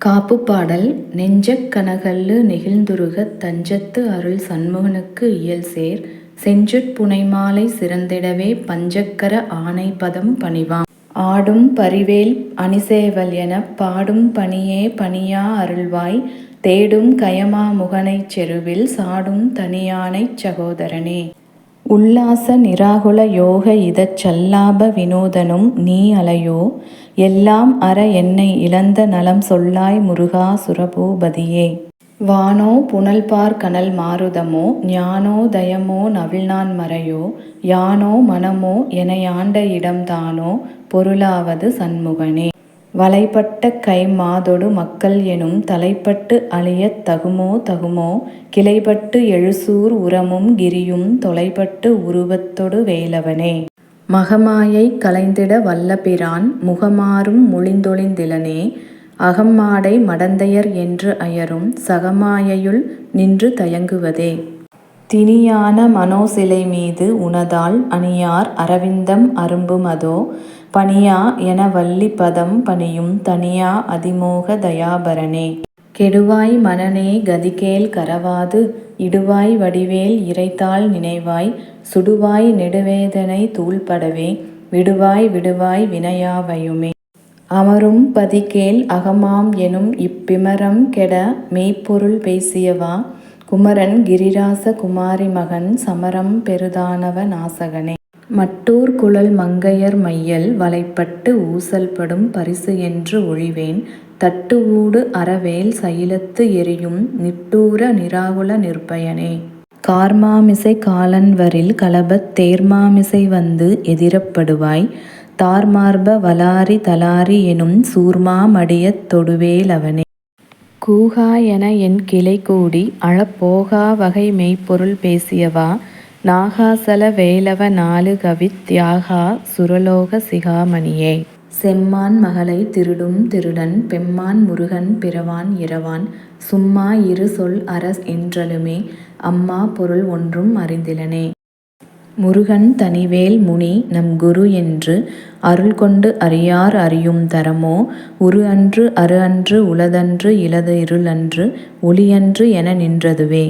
காப்புப்பாடல் நெஞ்சக் கனகல்லு நெகிழ்ந்துருகத் தஞ்சத்து அருள் சண்முகனுக்கு இயல் சேர் புனைமாலை சிறந்திடவே பஞ்சக்கர ஆணை பதம் பணிவாம். ஆடும் பரிவேல் அணிசேவல் எனப் பாடும் பணியே பணியா அருள்வாய் தேடும் கயமா முகனைச் செருவில் சாடும் தனியானைச் சகோதரனே. உல்லாச நிராகுல யோக இதச் சல்லாப வினோதனும் நீ அலையோ எல்லாம் அற என்னை இழந்த நலம் சொல்லாய் முருகா சுரபூபதியே. வானோ புனல்பார் கனல் மாருதமோ ஞானோ தயமோ நவிழ்நான் மறையோ யானோ மனமோ எனையாண்ட இடம்தானோ பொருளாவது சண்முகனே. வலைப்பட்ட கை மாதொடு மக்கள் எனும் தலைப்பட்டு அழியத் தகுமோ தகுமோ கிளைப்பட்டு எழுசூர் உரமும் கிரியும் தொலைப்பட்டு உருவத்தொடு வேலவனே. மகமாயை கலைந்திட வல்லபிரான் முகமாறும் முழிந்தொழிந்திலனே அகம்மாடை மடந்தையர் என்று அயரும் சகமாயையுள் நின்று தயங்குவதே. திணியான மனோசிலைமீது உனதாள் அணியார் அரவிந்தம் அரும்புமதோ பணியா என வள்ளி பதம் பணியும் தனியா அதிமோக தயாபரனே. கெடுவாய் மனனே கதிகேல் கரவாது இடுவாய் வடிவேல் இறைத்தாள் நினைவாய் சுடுவாய் நெடுவேதனை தூள்படவே விடுவாய் விடுவாய் வினையாவையுமே. அமரும் பதிகேல் அகமாம் எனும் இப்பிமரம் கெட மெய்ப்பொருள் பேசியவா? குமரன் கிரிராச குமாரி மகன் சமரம் பெருதானவ நாசகனே. மட்டூர் குழல் மங்கையர் மையல் வலைப்பட்டு ஊசல்படும் பரிசு என்று ஒழிவேன். தட்டு ஊடு அறவேல் சயிலத்து எரியும் நிட்டூர நிராகுல நிர்பயனே கார்மாமிசை காலன்வரில் கலபத் தேர்மாமிசை வந்து எதிரப்படுவாய். தார்மார்ப வலாரி தலாரி எனும் சூர்மா மடியத் தொடுவேலவனே கூகா என என் கிளை கூடி அழப்போகா வகை மெய்ப்பொருள் பேசியவா. நாகாசல வேலவ நாலு கவித் தியாகா சுரலோக சிகாமணியே. செம்மான் மகளை திருடும் திருடன் பெம்மான் முருகன் பிறவான் இரவான் சும்மா இரு சொல் அரஸ் என்றலுமே அம்மா பொருள் ஒன்றும் அறிந்திலனே. முருகன் தனிவேல் முனி நம் குரு என்று அருள் கொண்டு அறியார் அறியும் தரமோ உரு அன்று அரு அன்று உளதன்று இலது இருளன்று ஒளியன்று என நின்றதுவே.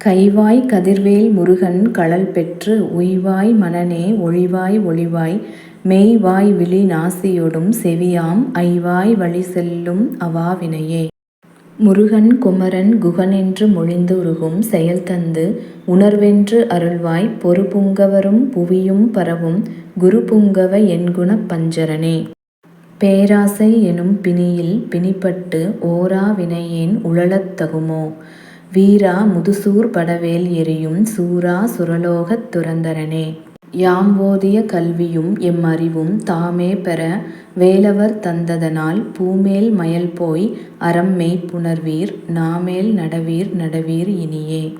கைவாய் கதிர்வேல் முருகன் களல் பெற்று உய்வாய் மனனே ஒழிவாய் ஒளிவாய் மெய்வாய் விழி நாசியொடும் செவியாம் ஐவாய் வழி செல்லும் அவாவினையே முருகன் குமரன் குகனென்று மொழிந்து உருகும் செயல் தந்து உணர்வென்று அருள்வாய் பொறுபுங்கவரும் புவியும் பரவும் குருபுங்கவ என்குணப் பஞ்சரனே. பேராசை எனும் பிணியில் பிணிப்பட்டு ஓரா வினையேன் உழலத் தகுமோ. வீரா முதுசூர் படவேல் எரியும் சூரா சுரலோகத் துரந்தரனே யாம் ஓதிய கல்வியும் எம் அறிவும் தாமே பெற வேலவர் தந்ததனால் பூமேல் மயல் போய் அறம் மெய்ப்புணர்வீர் நாமேல் நடவீர் நடவீர் இனியே.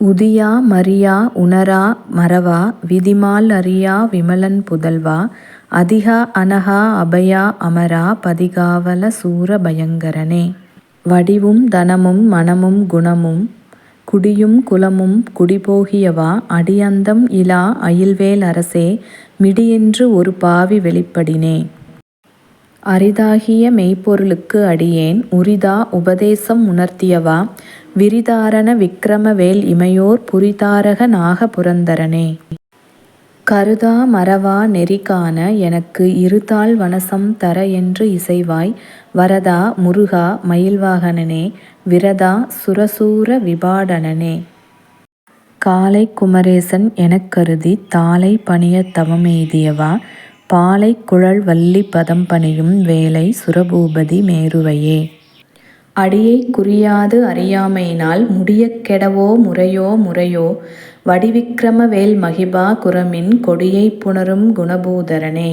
உதியா மரியா உணரா மறவா விதிமால் அறியா விமலன் புதல்வா அதிகா அனகா அபயா அமரா பதிகாவல சூர பயங்கரனே. வடிவும் தனமும் மனமும் குணமும் குடியும் குலமும் குடிபோகியவா? அடியந்தம் இலா அயில்வேல் அரசே மிடியென்று ஒரு பாவி வெளிப்படினே. அரிதாகிய மெய்ப்பொருளுக்கு அடியேன் உரிதா உபதேசம் உணர்த்தியவா? விரிதாரண விக்கிரம வேல் இமையோர் புரிதாரக நாக புரந்தரனே கருதா மறவா நெறிக்கான எனக்கு இருதாள் வனசம் தர என்று இசைவாய் வரதா முருகா மயில்வாகனனே விரதா சுரசூர விபாடனனே. காலை குமரேசன் எனக் கருதி தாளை பணியத் தவமெய்தியவா பாலை குழல் வள்ளி பதம் பணியும் வேலை சுரபூபதி மேருவையே. அடியைக் குறியாது அறியாமையினால் முடியக்கெடவோ முறையோ முறையோ வடிவிக்கிரம வேல் மகிபா குரமின் கொடியைப் புணரும் குணபூதரனே.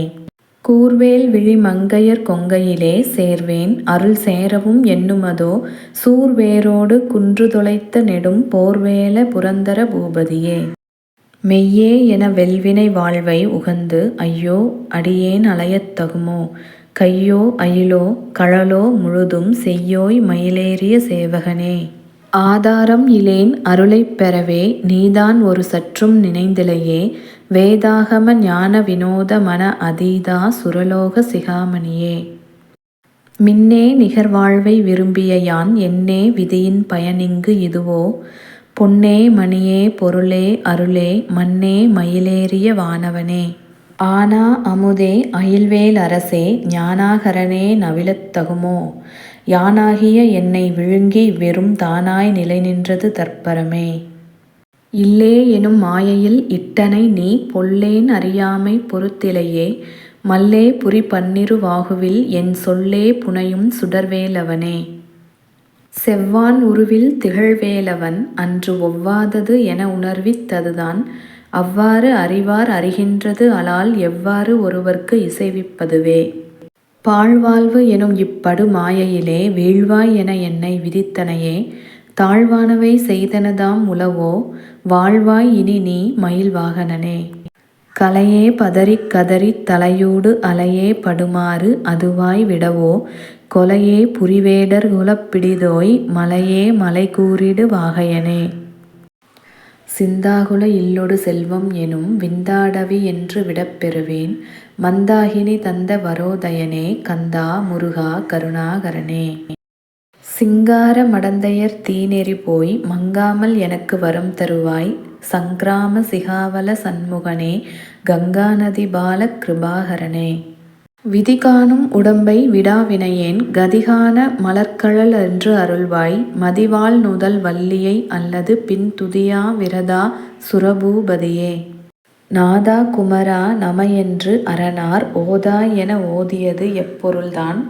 கூர்வேல் விழி மங்கையர் கொங்கையிலே சேர்வேன் அருள் சேரவும் எண்ணுமதோ சூர்வேரோடு குன்று தொலைத்த நெடும் போர்வேல புரந்தர பூபதியே. மெய்யே என வெல்வினை வாழ்வை உகந்து ஐயோ அடியேன் அலையத் தகுமோ கையோ அயிலோ கழலோ முழுதும் செய்யோய் மயிலேறிய சேவகனே. ஆதாரம் இலேன் அருளைப் பெறவே நீதான் ஒரு சற்றும் நினைந்திலையே. வேதாகம ஞான வினோத மன அதீதா சுரலோக சிகாமணியே. மின்னே நிகர்வாழ்வை விரும்பிய யான் என்னே விதியின் பயனிங்கு இதுவோ? பொன்னே மணியே பொருளே அருளே மன்னே மயிலேறிய வானவனே. ஆனா அமுதே அயில்வேல் அரசே ஞானாகரனே நவிலத்தகுமோ யானாகிய என்னை விழுங்கி வெறும் தானாய் நிலைநின்றது தற்பரமே. இல்லே எனும் மாயையில் இட்டனை நீ பொல்லேன் அறியாமை பொறுத்திலையே மல்லே புரி பன்னிரு வாகுவில் என் சொல்லே புனையும் சுடர்வேலவனே. செவ்வான் உருவில் திகழ்வேலவன் அன்று ஒவ்வாதது என உணர்வித்ததுதான் அவ்வாறு அறிவார் அறிகின்றது அலால் எவ்வாறு ஒருவர்க்கு இசைவிப்பதுவே? பாழ்வாழ்வு எனும் இப்படு மாயையிலே வீழ்வாய் என என்னை விதித்தனையே தாழ்வானவை செய்தனதாம் உளவோ வாழ்வாய் இனி நீ மயில் வாகனனே கலையே பதறிக் கதறித் தலையூடு அலையே படுமாறு அதுவாய் விடவோ கொலையே புரிவேடர் குலப்பிடிதோய் மலையே மலை கூறிடு வாகையனே. சிந்தாகுல இல்லொடு செல்வம் எனும் விந்தாடவி என்று விடப்பெறுவேன் மந்தாகினி தந்த வரோதயனே கந்தா முருகா கருணாகரனே. சிங்கார மடந்தையர் தீநெறி போய் மங்காமல் எனக்கு வரம் தருவாய். சங்கிராம சிகாவல சண்முகனே கங்காநதி பால கிருபாகரனே. விதிகாணும் உடம்பை விடாவினையேன் கதிகான மலர்க்கழல் என்று அருள்வாய் மதிவாள் நுதல் வல்லியை அல்லது பின் துதியா விரதா சுரபூபதியே. நாதா குமரா நமையென்று அரணார் ஓதா என ஓதியது எப்பொருள்தான்.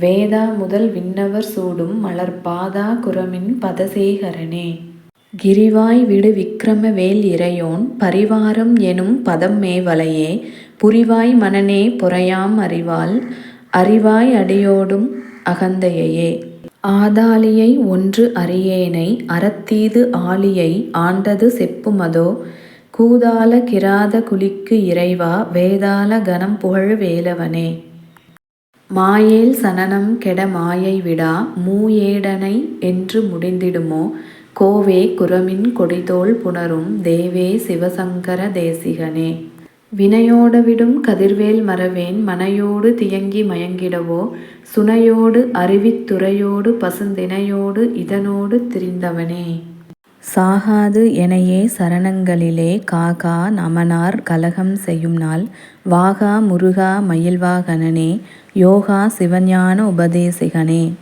வேதா முதல் விண்ணவர் சூடும் மலர் பாதா குரமின் பதசேகரனே. கிரிவாய் விடு விக்கிரமவேல் இறையோன் பரிவாரம் எனும் பதம் மேவலையே. புரிவாய் மனனே பொறையாம் அறிவால் அறிவாய் அடியோடும் அகந்தையையே. ஆதாளியை ஒன்று அறியேனை அறத்தீது ஆளியை ஆண்டது செப்புமதோ? கூதால கிராத குலிக்கு இறைவா வேதாள கணம் புகழ் வேலவனே. மாயேல் சனனம் கெட மாயை விடா மூயேடனை என்று முடிந்திடுமோ? கோவே குரமின் கொடிதோள் புணரும் தேவே சிவசங்கர தேசிகனே. வினையோடவிடும் கதிர்வேல் மறவேன் மனையோடு தியங்கி மயங்கிடவோ சுனையோடு அருவித்துறையோடு பசுந்தினையோடு இதனோடு திரிந்தவனே. சாகாது எனையே சரணங்களிலே காகா நமனார் கலகம் செய்யும் நாள். வாகா முருகா மயில்வாகனனே யோகா சிவஞான உபதேசிகனே.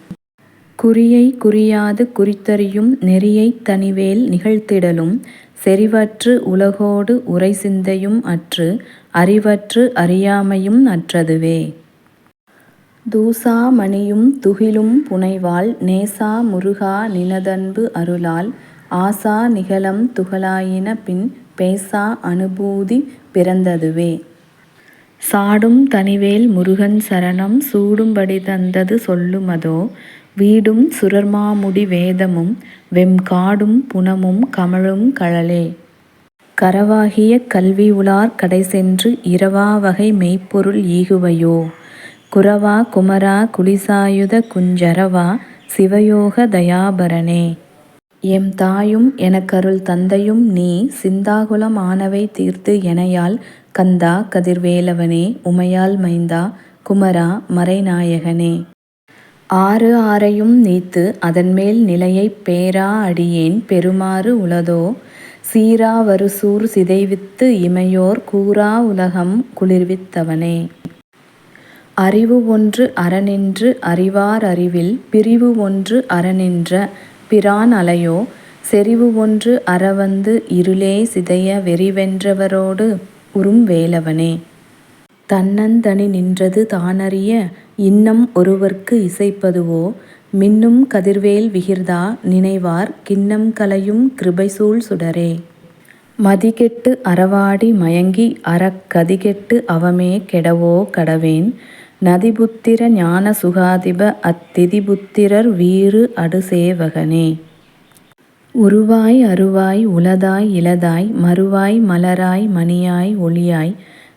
குறியை குறியாது குறித்தறியும் நெறியைத் தனிவேல் நிகழ்த்திடலும் செறிவற்று உலகோடு உரை சிந்தையும் அற்று அறிவற்று அறியாமையும் அற்றதுவே. தூசா மணியும் துகிலும் புனைவாள் நேசா முருகா நினதன்பு அருளால் ஆசா நிகழம் துகளாயின பின் பேசா அனுபூதி பிறந்ததுவே. சாடும் தனிவேல் முருகன் சரணம் சூடும்படி தந்தது சொல்லுமதோ வீடும் சுரர்மாமுடி வேதமும் வெம்காடும் புனமும் கமழும் கழலே. கரவாகிய கல்வி உளார் கடைசென்று இரவாவகை மெய்ப்பொருள் ஈகுவையோ. குரவா குமரா குளிசாயுத குஞ்சரவா சிவயோக தயாபரனே. எம் தாயும் எனக்கருள் தந்தையும் நீ சிந்தாகுலம் ஆனவை தீர்த்து எனையால் கந்தா கதிர்வேலவனே உமையால் மைந்தா குமரா மறைநாயகனே. ஆறு ஆரையும் நீத்து அதன்மேல் நிலையைப் பேரா அடியேன் பெறுமாறு உளதோ? சீரா வருசூர் சிதைவித்து இமையோர் கூரா உலகம் குளிர்வித்தவனே. அறிவு ஒன்று அறநின்று அறிவார் அறிவில் பிரிவு ஒன்று அறநின்ற பிரான் அலையோ? செறிவு ஒன்று அறவந்து இருளே சிதைய வெறிவென்றவரோடு உறும் வேலவனே. தன்னந்தனி நின்றது தானறிய இன்னம் ஒருவர்க்கு இசைப்பதுவோ? மின்னும் கதிர்வேல் விகிர்தா நினைவார் கிண்ணம் கலையும் கிருபைசூழ் சுடரே. மதிகெட்டு அறவாடி மயங்கி அறக் கதிகெட்டு அவமே கெடவோ கடவேன்? நதிபுத்திர ஞான சுகாதிப அத்திதிபுத்திரர் வீறு அடுசேவகனே உருவாய் அருவாய் உளதாய் இளதாய் மறுவாய் மலராய் மணியாய் ஒளியாய்